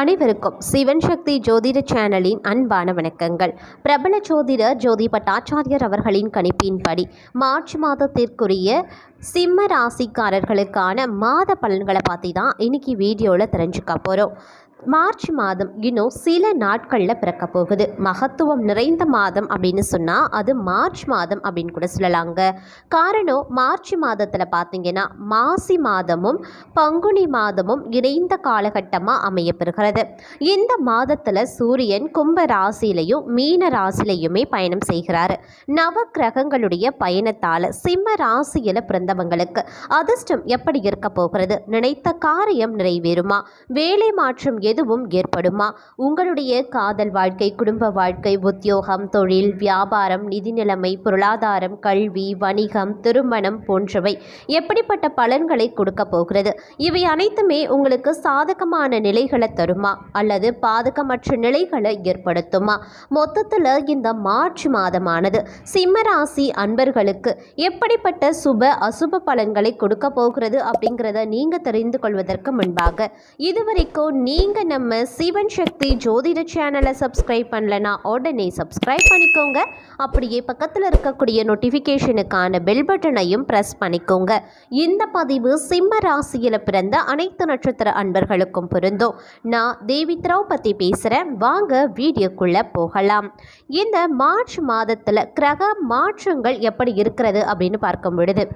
அனைவருக்கும் சிவன் சக்தி ஜோதிட சேனலின் அன்பான வணக்கங்கள். பிரபல ஜோதிடர் ஜோதி பட்டாச்சாரியர் அவர்களின் கணிப்பின்படி மார்ச் மாதத்திற்குரிய சிம்ம ராசிக்காரர்களுக்கான மாத பலன்களை பற்றி தான் இன்னைக்கு வீடியோவில் தெரிஞ்சுக்க போகிறோம் மார்ச் மாதம் இன்னும் சில நாட்களில் பிறக்க போகுது. மகத்துவம் நிறைந்த மாதம் அப்படின்னு சொன்னால் அது மார்ச் மாதம் அப்படின்னு கூட சொல்லலாங்க. காரணம் மார்ச் மாதத்தில் பார்த்தீங்கன்னா மாசி மாதமும் பங்குனி மாதமும் இணைந்த காலகட்டமாக அமையப்பெறுகிறது. இந்த மாதத்தில் சூரியன் கும்ப ராசியிலையும் மீன ராசியிலையுமே பயணம் செய்கிறாரு. நவ கிரகங்களுடைய பயணத்தால் சிம்ம ராசியில் பிறந்தவங்களுக்கு அதிர்ஷ்டம் எப்படி இருக்க போகிறது? நினைத்த காரியம் நிறைவேறுமா? வேலை மாற்றம் எதுவும் ஏற்படுமா? உங்களுடைய காதல் வாழ்க்கை குடும்ப வாழ்க்கை உத்தியோகம் தொழில் வியாபாரம் நிதி நிலைமை பொருளாதாரம் கல்வி வணிகம் திருமணம் போன்றவை எப்படிப்பட்ட பலன்களை கொடுக்க போகிறது? இவை அனைத்துமே உங்களுக்கு சாதகமான நிலைகளை தருமா? அல்லது பாதகமற்ற நிலைகளை ஏற்படுத்துமா? மொத்தத்தில் இந்த மார்ச் மாதமானது சிம்மராசி அன்பர்களுக்கு எப்படிப்பட்ட சுப அசுப பலன்களை கொடுக்க போகிறது அப்படிங்கிறத நீங்கள் தெரிந்து கொள்வதற்கு முன்பாக இதுவரைக்கும் நீங்கள் நம்ம சிவன் சக்தி ஜோதிட சேனலை சப்ஸ்கிரைப் பண்ணலனா உடனே சப்ஸ்கிரைப் பண்ணிக்கோங்க. அப்படியே பக்கத்தில் இருக்கக்கூடிய நோட்டிஃபிகேஷனுக்கான பெல் பட்டனையும் ப்ரெஸ் பண்ணிக்கோங்க. இந்த பதிவு சிம்ம ராசியில் பிறந்த அனைத்து நட்சத்திர அன்பர்களுக்கும் பொருந்தும். நான் தேவி திரௌபதி பேசுகிறேன் வாங்க வீடியோக்குள்ளே போகலாம். இந்த மார்ச் மாதத்தில் கிரக மாற்றங்கள் எப்படி இருக்கிறது அப்படின்னு பார்க்கும் பொழுது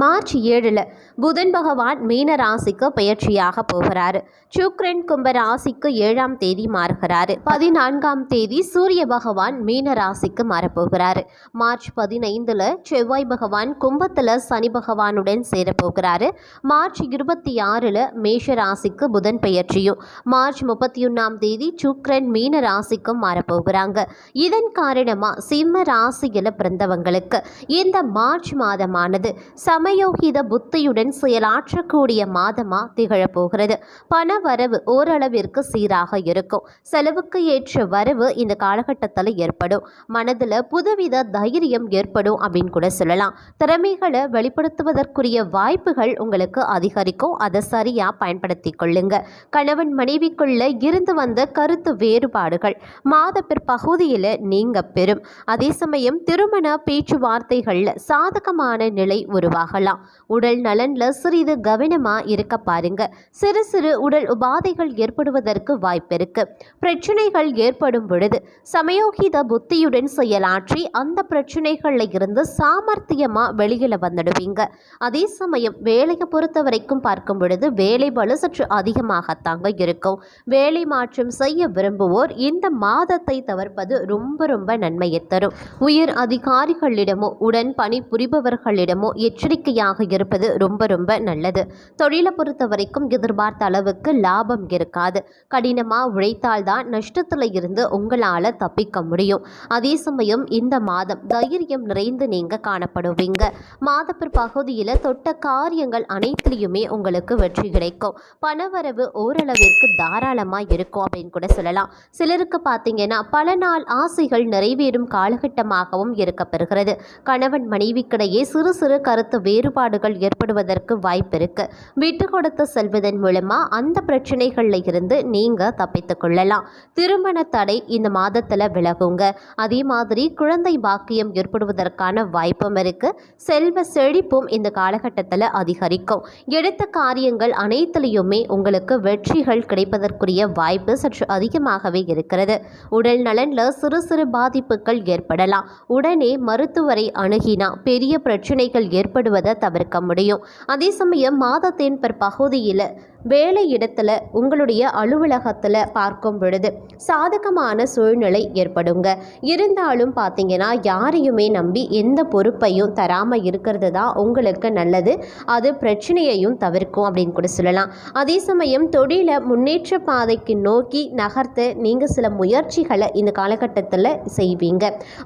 மார்ச் ஏழில் புதன் பகவான் மீன ராசிக்கு பயிற்சியாக போகிறாரு. சுக்ரன் கும்ப ராசிக்கு ஏழாம் தேதி மாறுகிறாரு. பதினான்காம் தேதி சூரிய பகவான் மீன ராசிக்கு மாறப்போகிறார். மார்ச் பதினைந்துல செவ்வாய் பகவான் கும்பத்தில் சனி பகவானுடன் சேரப்போகிறாரு. மார்ச் இருபத்தி ஆறுல மேஷ ராசிக்கு புதன் பெயர்ச்சியும். மார்ச் முப்பத்தி ஒன்றாம் தேதி சுக்ரன் மீன ராசிக்கும் மாறப்போகிறாங்க. இதன் காரணமாக சிம்ம ராசியில் பிறந்தவங்களுக்கு இந்த மார்ச் மாதமானது சமயோகித புத்தியுடன் செயலாற்றக்கூடிய மாதமாக திகழப்போகிறது. பண வரவு ஓரளவிற்கு சீராக இருக்கும். செலவுக்கு ஏற்ற வரவு இந்த காலகட்டத்தில் ஏற்படும். மனதில் புதுவித தைரியம் ஏற்படும் அப்படின்னு கூட சொல்லலாம். திறமைகளை வெளிப்படுத்துவதற்குரிய வாய்ப்புகள் உங்களுக்கு அதிகரிக்கும். அதை சரியாக பயன்படுத்தி கொள்ளுங்க. கணவன் மனைவிக்குள்ள இருந்து வந்த கருத்து வேறுபாடுகள் மாத பிற்பகுதியில் நீங்க பெறும். அதே சமயம் திருமண பேச்சுவார்த்தைகளில் சாதகமான நிலை உருவாகலாம். உடல் நலன் நலன்ல சிறிது கவனமா இருக்க பாருங்க. சிறு சிறு உடல் உபாதைகள் ஏற்படுவதற்கு வாய்ப்பிருக்கு பிரச்சனைகள் ஏற்படும் பொழுது சமயோகித புத்தியுடன் செயலாற்றி அந்த பிரச்சனைகளில் இருந்து சாமர்த்தியமா வெளியில வந்துடுவீங்க. அதே சமயம் வேலையை பொறுத்த வரைக்கும் பார்க்கும் பொழுது வேலை பலு சற்று அதிகமாகத்தாங்க இருக்கும். வேலை மாற்றம் செய்ய விரும்புவோர் இந்த மாதத்தை தவிர்ப்பது ரொம்ப ரொம்ப நன்மையை தரும். உயர் அதிகாரிகளிடமோ உடன் பணி புரிபவர்களிடமோ எச்சரிக்கையாக இருப்பது ரொம்ப ரொம்ப நல்லது. தொழிலை பொறுத்த வரைக்கும் எதிர்பார்த்த அளவுக்கு லாபம் இருக்காது. கடினமாக உழைத்தால்தான் நஷ்டத்தில் இருந்து உங்களால் தப்பிக்க முடியும். அதே சமயம் இந்த மாதம் தைரியம் நிறைந்து நீங்கள் காணப்படுவீங்க. மாதப்பிற் பகுதியில் தொட்ட காரியங்கள் அனைத்துலேயுமே உங்களுக்கு வெற்றி கிடைக்கும். பணவரவு ஓரளவிற்கு தாராளமாக இருக்கும் அப்படின்னு கூட சொல்லலாம். சிலருக்கு பார்த்தீங்கன்னா பல நாள் ஆசைகள் நிறைவேறும் காலகட்டமாகவும் இருக்கப்பெறுகிறது. கணவன் மனைவிக்கிடையே சிறு சிறு கருத்து வேறுபாடுகள் ஏற்படுவதற்கு வாய்ப்பு இருக்கு. விட்டு கொடுத்து செல்வதன் மூலமா அந்த பிரச்சனைகள்ல இருந்து நீங்க தப்பித்து கொள்ளலாம். திருமண தடை இந்த மாதத்துல விலகுங்க. அதே மாதிரி குழந்தை பாக்கியம் ஏற்படுவதற்கான வாய்ப்பும் இருக்கு. செல்வ செழிப்பும் இந்த காலகட்டத்தில் அதிகரிக்கும். எடுத்த காரியங்கள் அனைத்திலையுமே உங்களுக்கு வெற்றிகள் கிடைப்பதற்குரிய வாய்ப்பு சற்று அதிகமாகவே இருக்கிறது. உடல் நலன்ல சிறு சிறு பாதிப்புகள் ஏற்படலாம். உடனே மருத்துவரை அணுகினா பெரிய பிரச்சனைகள் ஏற்படுவதை தவிர்க்க முடியும். அதே சமயம் மாதத்தின் பிற்பகுதியில் வேலை இடத்துல உங்களுடைய அலுவலகத்தில் பார்க்கும் பொழுது சாதகமான சூழ்நிலை ஏற்படுங்க. இருந்தாலும் பார்த்தீங்கன்னா யாரையுமே நம்பி எந்த பொறுப்பையும் தராமல் இருக்கிறது தான் உங்களுக்கு நல்லது. அது பிரச்சனையையும் தவிர்க்கும் அப்படின்னு கூட சொல்லலாம். அதே சமயம் தொழிலை முன்னேற்ற பாதைக்கு நோக்கி நகர்த்து நீங்கள் சில முயற்சிகளை இந்த காலகட்டத்தில் செய்வீங்க.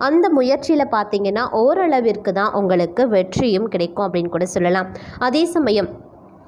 அந்த முயற்சியில் பார்த்தீங்கன்னா ஓரளவிற்கு தான் உங்களுக்கு வெற்றியும் கிடைக்கும் அப்படின்னு கூட சொல்லலாம். அதே சமயம்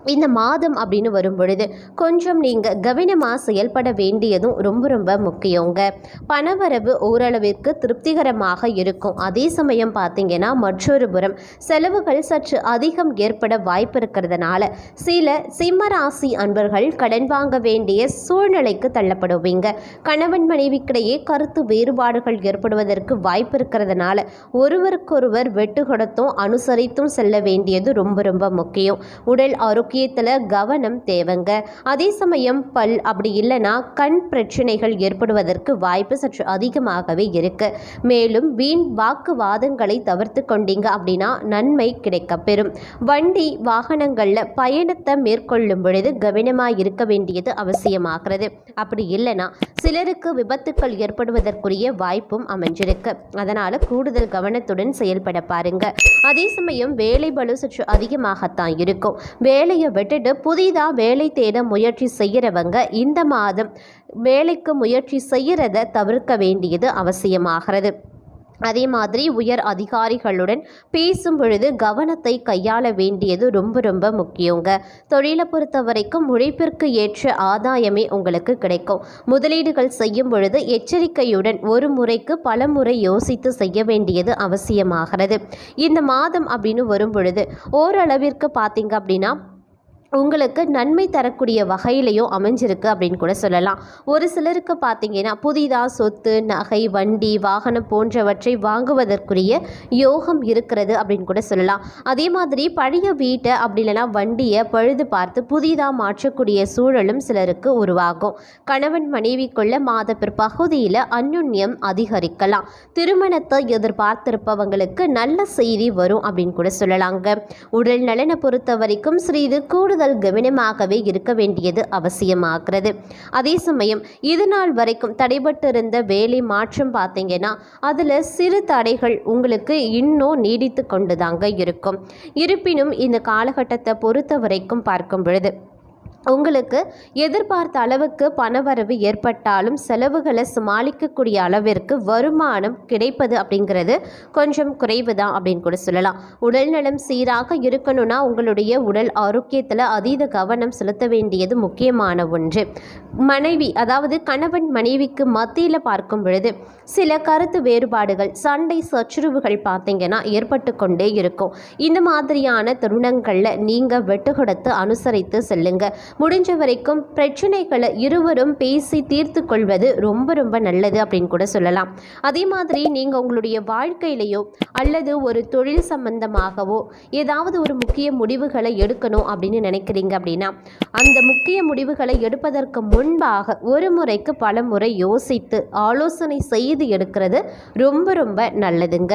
இந்த மாதம் அப்படின்னு வரும் பொழுது கொஞ்சம் நீங்கள் கவனமாக செயல்பட வேண்டியதும் ரொம்ப ரொம்ப முக்கியங்க. பணவரவு ஓரளவிற்கு திருப்திகரமாக இருக்கும். அதே சமயம் பார்த்தீங்கன்னா மற்றொரு புறம் செலவுகள் சற்று அதிகம் ஏற்பட வாய்ப்பு இருக்கிறதுனால சில சிம்மராசி அன்பர்கள் கடன் வாங்க வேண்டிய சூழ்நிலைக்கு தள்ளப்படுவீங்க. கணவன் மனைவிக்கிடையே கருத்து வேறுபாடுகள் ஏற்படுவதற்கு வாய்ப்பு இருக்கிறதுனால ஒருவருக்கொருவர் வெட்டு கொடுத்தும் அனுசரித்தும் செல்ல வேண்டியது ரொம்ப ரொம்ப முக்கியம். உடல் ஆரோக்கியத்தில் கவனம் தேவைங்க. அதே சமயம் பல் அப்படி இல்லைன்னா கண் பிரச்சனைகள் ஏற்படுவதற்கு வாய்ப்பு சற்று அதிகமாகவே இருக்கு. மேலும் வீண் வாக்குவாதங்களை தவிர்த்து கொண்டீங்க அப்படின்னா நன்மை கிடைக்கப்பெறும் வண்டி வாகனங்களில் பயணத்தை மேற்கொள்ளும் பொழுது கவனமாக இருக்க வேண்டியது அவசியமாகிறது. அப்படி இல்லைன்னா சிலருக்கு விபத்துக்கள் ஏற்படுவதற்குரிய வாய்ப்பும் அமைஞ்சிருக்கு. அதனால் கூடுதல் கவனத்துடன் செயல்பட பாருங்க. அதே சமயம் வேலை பளு சற்று அதிகமாகத்தான் இருக்கும். வேலை வேலையை விட்டுட்டு புதிதாக வேலை தேட முயற்சி செய்கிறவங்க இந்த மாதம் வேலைக்கு முயற்சி செய்கிறத தவிர்க்க வேண்டியது அவசியமாகிறது. அதே மாதிரி உயர் அதிகாரிகளுடன் பேசும் பொழுது கவனத்தை கையாள வேண்டியது ரொம்ப ரொம்ப முக்கியங்க. தொழிலை பொறுத்த வரைக்கும் உழைப்பிற்கு ஏற்ற ஆதாயமே உங்களுக்கு கிடைக்கும். முதலீடுகள் செய்யும் பொழுது எச்சரிக்கையுடன் ஒரு முறைக்கு பல முறை யோசித்து செய்ய வேண்டியது அவசியமாகிறது. இந்த மாதம் அப்படின்னு வரும் பொழுது ஓரளவிற்கு பார்த்தீங்க அப்படின்னா உங்களுக்கு நன்மை தரக்கூடிய வகையிலையும் அமைஞ்சிருக்கு அப்படின்னு கூட சொல்லலாம். ஒரு சிலருக்கு பார்த்தீங்கன்னா புதிதாக சொத்து நகை வண்டி வாகனம் போன்றவற்றை வாங்குவதற்குரிய யோகம் இருக்கிறது அப்படின்னு கூட சொல்லலாம். அதே மாதிரி பழைய வீட்டை அப்படி இல்லைன்னா வண்டியை பழுது பார்த்து புதிதாக மாற்றக்கூடிய சூழலும் சிலருக்கு உருவாகும். கணவன் மனைவிக்குள்ள மாத பிற்பகுதியில் அந்யுன்யம் அதிகரிக்கலாம். திருமணத்தை எதிர்பார்த்திருப்பவங்களுக்கு நல்ல செய்தி வரும் அப்படின்னு கூட சொல்லலாங்க. உடல் நலனை பொறுத்த வரைக்கும் சிறிது கூடுதல் கவனமாகவே இருக்க வேண்டியது அவசியமாகிறது. அதே சமயம் இது நாள் வரைக்கும் தடைபட்டிருந்த வேலை மாற்றம் பார்த்தீங்கன்னா அதில் சிறு தடைகள் உங்களுக்கு இன்னும் நீடித்து கொண்டு தாங்க இருக்கும். இருப்பினும் இந்த காலகட்டத்தை பொறுத்த வரைக்கும் பார்க்கும் பொழுது உங்களுக்கு எதிர்பார்த்த அளவுக்கு பணவரவு ஏற்பட்டாலும் செலவுகளை சமாளிக்கக்கூடிய அளவிற்கு வருமானம் கிடைப்பது அப்படிங்கிறது கொஞ்சம் குறைவு தான் அப்படின்னு கூட சொல்லலாம். உடல்நலம் சீராக இருக்கணும்னா உங்களுடைய உடல் ஆரோக்கியத்தில் அதீத கவனம் செலுத்த வேண்டியது முக்கியமான ஒன்று. மனைவி அதாவது கணவன் மனைவிக்கு மத்தியில் பார்க்கும் பொழுது சில கருத்து வேறுபாடுகள் சண்டை சச்சுரவுகள் பார்த்தீங்கன்னா ஏற்பட்டு கொண்டே இருக்கும். இந்த மாதிரியான தருணங்களில் நீங்கள் வெட்டு கொடுத்து அனுசரித்து செல்லுங்கள் முடிஞ்ச வரைக்கும் பிரச்சனைகளை இருவரும் பேசி தீர்த்து கொள்வது ரொம்ப ரொம்ப நல்லது அப்படின்னு கூட சொல்லலாம். அதே மாதிரி நீங்கள் உங்களுடைய வாழ்க்கையிலையோ அல்லது ஒரு தொழில் சம்பந்தமாகவோ ஏதாவது ஒரு முக்கிய முடிவுகளை எடுக்கணும் அப்படின்னு நினைக்கிறீங்க அப்படின்னா அந்த முக்கிய முடிவுகளை எடுப்பதற்கு முன்பாக ஒரு முறைக்கு பல முறை யோசித்து ஆலோசனை செய்து எடுக்கிறது ரொம்ப ரொம்ப நல்லதுங்க.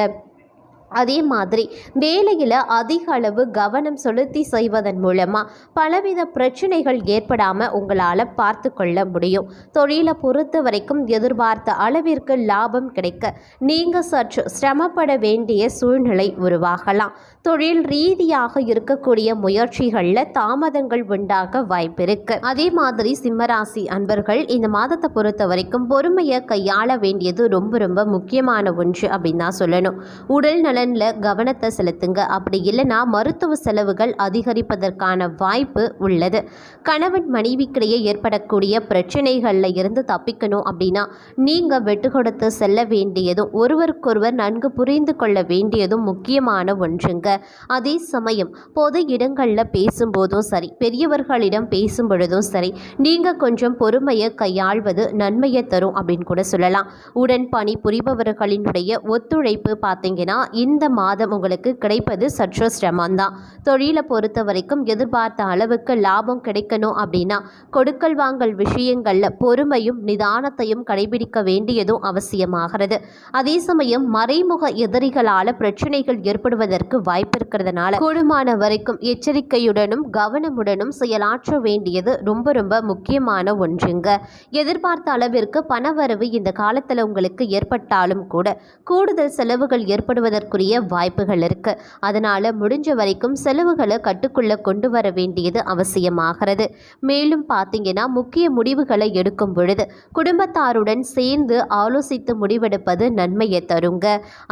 அதே மாதிரி வேலையில் அதிக அளவு கவனம் செலுத்தி செய்வதன் மூலமாக பலவித பிரச்சனைகள் ஏற்படாமல் உங்களால் பார்த்து கொள்ள முடியும். தொழிலை பொறுத்த வரைக்கும் எதிர்பார்த்த அளவிற்கு லாபம் கிடைக்க நீங்கள் சற்று சிரமப்பட வேண்டிய சூழ்நிலை உருவாகலாம். தொழில் ரீதியாக இருக்கக்கூடிய முயற்சிகளில் தாமதங்கள் உண்டாக வாய்ப்பிருக்கு அதே மாதிரி சிம்மராசி அன்பர்கள் இந்த மாதத்தை பொறுத்த வரைக்கும் பொறுமையை கையாள வேண்டியது ரொம்ப ரொம்ப முக்கியமான ஒன்று அப்படின்னு தான் சொல்லணும். உடல் நலனில் கவனத்தை செலுத்துங்க. அப்படி இல்லைன்னா மருத்துவ செலவுகள் அதிகரிப்பதற்கான வாய்ப்பு உள்ளது. கணவன் மனைவிக்கிடையே ஏற்படக்கூடிய பிரச்சனைகளில் இருந்து தப்பிக்கணும் அப்படின்னா நீங்கள் வெட்டு கொடுத்து செல்ல வேண்டியதும் ஒருவருக்கொருவர் நன்கு புரிந்து கொள்ள வேண்டியதும் முக்கியமான ஒன்றுங்க. அதே சமயம் பொது இடங்களில் பேசும்போதும் சரி பெரியவர்களிடம் பேசும் பொழுதும் சரி நீங்கள் கொஞ்சம் பொறுமையை கையாள்வது நன்மையை தரும் அப்படின்னு கூட சொல்லலாம். உடன் பணி புரிபவர்களினுடைய ஒத்துழைப்பு பார்த்தீங்கன்னா இந்த மாதம் உங்களுக்கு கிடைப்பது சற்று சிரமம்தான். தொழிலை பொறுத்த வரைக்கும் எதிர்பார்த்த அளவுக்கு லாபம் கிடைக்கணும் அப்படின்னா கொடுக்கல் வாங்கல் விஷயங்களில் பொறுமையும் நிதானத்தையும் கடைபிடிக்க வேண்டியதும் அவசியமாகிறது. அதே சமயம் மறைமுக எதிரிகளால் பிரச்சனைகள் ஏற்படுவதற்கு வாய்ப்பு இருக்கிறதுனால கூடுமான வரைக்கும் எச்சரிக்கையுடனும் கவனமுடனும் செயலாற்ற வேண்டியது ரொம்ப ரொம்ப முக்கியமான ஒன்றுங்க. எதிர்பார்த்த அளவிற்கு பணவரவு இந்த காலத்தில் உங்களுக்கு ஏற்பட்டாலும் கூட கூடுதல் செலவுகள் ஏற்படுவதற்கு வரக்கூடிய வாய்ப்புகள் இருக்கு. அதனால முடிஞ்ச வரைக்கும் செலவுகளை கட்டுக்குள்ள கொண்டு வர வேண்டியது அவசியமாகிறது. மேலும் பார்த்தீங்கன்னா முக்கிய முடிவுகளை எடுக்கும் பொழுது குடும்பத்தாருடன் சேர்ந்து ஆலோசித்து முடிவெடுப்பது நன்மையை தருங்க.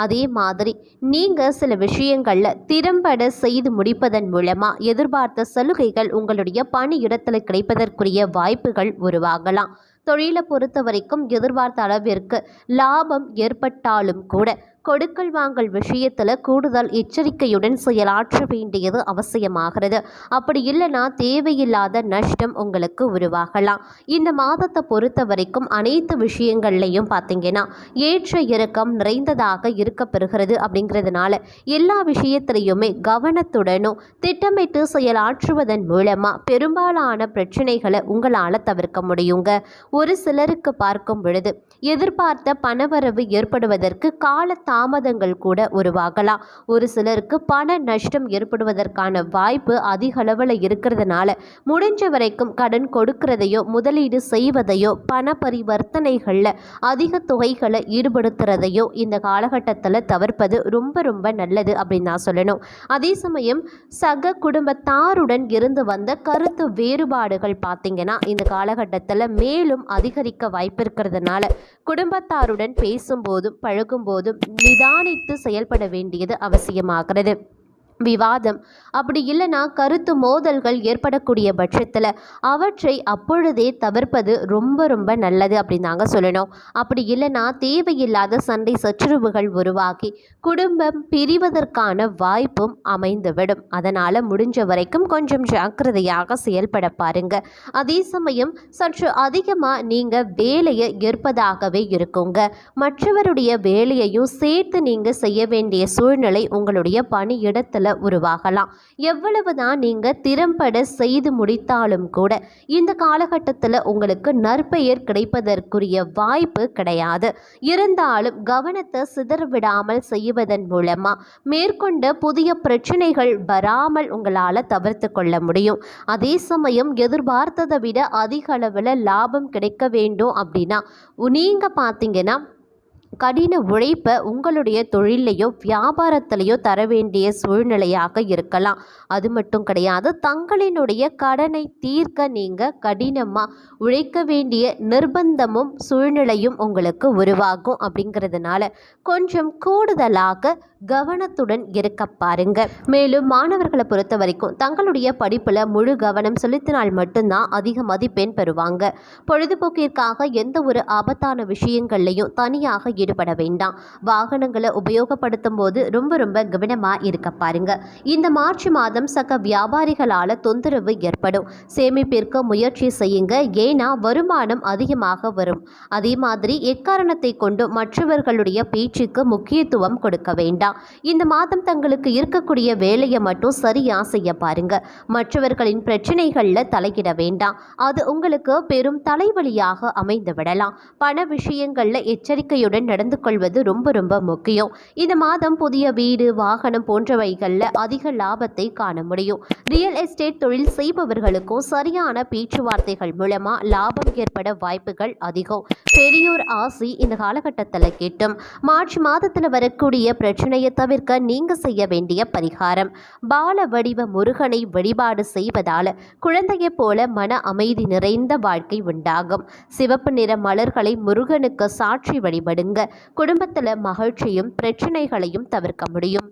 அதே மாதிரி நீங்கள் சில விஷயங்களில் திறம்பட செய்து முடிப்பதன் மூலமாக எதிர்பார்த்த சலுகைகள் உங்களுடைய பணியிடத்தில் கிடைப்பதற்குரிய வாய்ப்புகள் உருவாகலாம். தொழிலை பொறுத்த வரைக்கும் எதிர்பார்த்த அளவிற்கு லாபம் ஏற்பட்டாலும் கூட கொடுக்கல் வாங்கல் விஷயத்தில் கூடுதல் எச்சரிக்கையுடன் செயலாற்ற வேண்டியது அவசியமாகிறது. அப்படி இல்லைன்னா தேவையில்லாத நஷ்டம் உங்களுக்கு உருவாகலாம். இந்த மாதத்தை பொறுத்த வரைக்கும் அனைத்து விஷயங்கள்லையும் பார்த்தீங்கன்னா ஏற்ற இறக்கம் நிறைந்ததாக இருக்கப்பெறுகிறது அப்படிங்கிறதுனால எல்லா விஷயத்திலையுமே கவனத்துடனும் திட்டமிட்டு செயலாற்றுவதன் மூலமாக பெரும்பாலான பிரச்சனைகளை உங்களால் தவிர்க்க முடியுங்க. ஒரு சிலருக்கு பார்க்கும் பொழுது எதிர்பார்த்த பணவரவு ஏற்படுவதற்கு காலத்தை தாமதங்கள் கூட உருவாகலாம். ஒரு சிலருக்கு பண நஷ்டம் ஏற்படுவதற்கான வாய்ப்பு அதிக அளவில் இருக்கிறதுனால முடிஞ்ச வரைக்கும் கடன் கொடுக்கிறதையோ முதலீடு செய்வதையோ பண பரிவர்த்தனைகளில் அதிக தொகைகளை ஈடுபடுத்துறதையோ இந்த காலகட்டத்தில் தவிர்ப்பது ரொம்ப ரொம்ப நல்லது அப்படின்னு நான் சொல்லணும். அதே சமயம் சக குடும்பத்தாருடன் இருந்து வந்த கருத்து வேறுபாடுகள் பார்த்தீங்கன்னா இந்த காலகட்டத்தில் மேலும் அதிகரிக்க வாய்ப்பு இருக்கிறதுனால குடும்பத்தாருடன் பேசும்போதும் பழகும்போதும் நிதானித்து செயல்பட வேண்டியது அவசியமாகிறது. விவாதம். அப்படி இல்லைன்னா கருத்து மோதல்கள் ஏற்படக்கூடிய பட்சத்தில் அவற்றை அப்பொழுதே தவிர்ப்பது ரொம்ப ரொம்ப நல்லது அப்படின்னு தாங்க சொல்லணும். அப்படி இல்லைன்னா தேவையில்லாத சண்டை சச்சுரவுகள் உருவாகி குடும்பம் பிரிவதற்கான வாய்ப்பும் அமைந்துவிடும். அதனால் முடிஞ்ச வரைக்கும் கொஞ்சம் ஜாக்கிரதையாக செயல்பட பாருங்க. அதே சமயம் சற்று அதிகமாக நீங்கள் வேலையை ஏற்பதாகவே இருக்குங்க. மற்றவருடைய வேலையையும் சேர்த்து நீங்கள் செய்ய வேண்டிய சூழ்நிலை உங்களுடைய பணியிடத்தில் உருவாகலாம். எவ்வளவுதான் நீங்கள் திறம்பட செய்து முடித்தாலும் கூட இந்த காலகட்டத்தில் உங்களுக்கு நற்பெயர் கிடைப்பதற்குரிய வாய்ப்பு கிடையாது. இருந்தாலும் கவனத்தை சிதறவிடாமல் செய்வதன் மூலமாக மேற்கொண்ட புதிய பிரச்சனைகள் வராமல் உங்களால் தவிர்த்து கொள்ள முடியும். அதே சமயம் எதிர்பார்த்ததை விட அதிக அளவில் லாபம் கிடைக்க வேண்டும் அப்படின்னா நீங்கள் பார்த்தீங்கன்னா கடின உழைப்பை உங்களுடைய தொழிலையோ வியாபாரத்திலையோ தர வேண்டிய சூழ்நிலையாக இருக்கலாம். அது மட்டும் கிடையாது தங்களினுடைய கடனை தீர்க்க நீங்கள் கடினமாக உழைக்க வேண்டிய நிர்பந்தமும் சூழ்நிலையும் உங்களுக்கு உருவாகும். அப்படிங்கிறதுனால கொஞ்சம் கூடுதலாக கவனத்துடன் இருக்க பாருங்க. மேலும் மாணவர்களை பொறுத்த வரைக்கும் தங்களுடைய படிப்பில் முழு கவனம் செலுத்தினால் மட்டும்தான் அதிக மதிப்பெண் பெறுவாங்க. பொழுதுபோக்கிற்காக எந்த ஒரு ஆபத்தான விஷயங்கள்லையும் தனியாக ஈடுபட வேண்டாம். வாகனங்களை உபயோகப்படுத்தும் போது ரொம்ப ரொம்ப கவனமாக இருக்க பாருங்க. இந்த மார்ச் மாதம் சக வியாபாரிகளால் தொந்தரவு ஏற்படும். சேமிப்பிற்கு முயற்சி செய்யுங்க. ஏன்னா வருமானம் அதிகமாக வரும். அதே மாதிரி எக்காரணத்தை கொண்டு மற்றவர்களுடைய பேச்சுக்கு முக்கியத்துவம் கொடுக்க வேண்டாம். இந்த மாதம் தங்களுக்கு இருக்கக்கூடிய வேலையை மட்டும் சரியா செய்ய பாருங்க. மற்றவர்களின் பிரச்சனைகளில் தலையிட வேண்டாம். அது உங்களுக்கு பெரும் தலைவலியாக அமைந்து விடலாம். பண விஷயங்களில் எச்சரிக்கையுடன் நடந்து கொள்வது ரொம்ப ரொம்ப முக்கியம். இந்த மாதம் புதிய வீடு வாகனம் போன்றவைகளில் அதிக லாபத்தை காண முடியும். ரியல் எஸ்டேட் தொழில் செய்பவர்களுக்கும் சரியான பேச்சுவார்த்தைகள் மூலமா லாபம் ஏற்பட வாய்ப்புகள் அதிகம். பெரியோர் ஆசி இந்த காலகட்டத்தில் கேட்டும். மார்ச் மாதத்தில் வரக்கூடிய பிரச்சனையை தவிர்க்க நீங்க செய்ய வேண்டிய பரிகாரம். பால வடிவ முருகனை வழிபாடு செய்வதால் குழந்தையைப் போல மன அமைதி நிறைந்த வாழ்க்கை உண்டாகும். சிவப்பு நிற மலர்களை முருகனுக்கு சாட்சி வழிபடுங்க. குடும்பத்தில் மகிழ்ச்சியும் பிரச்சனைகளையும் தவிர்க்க முடியும்.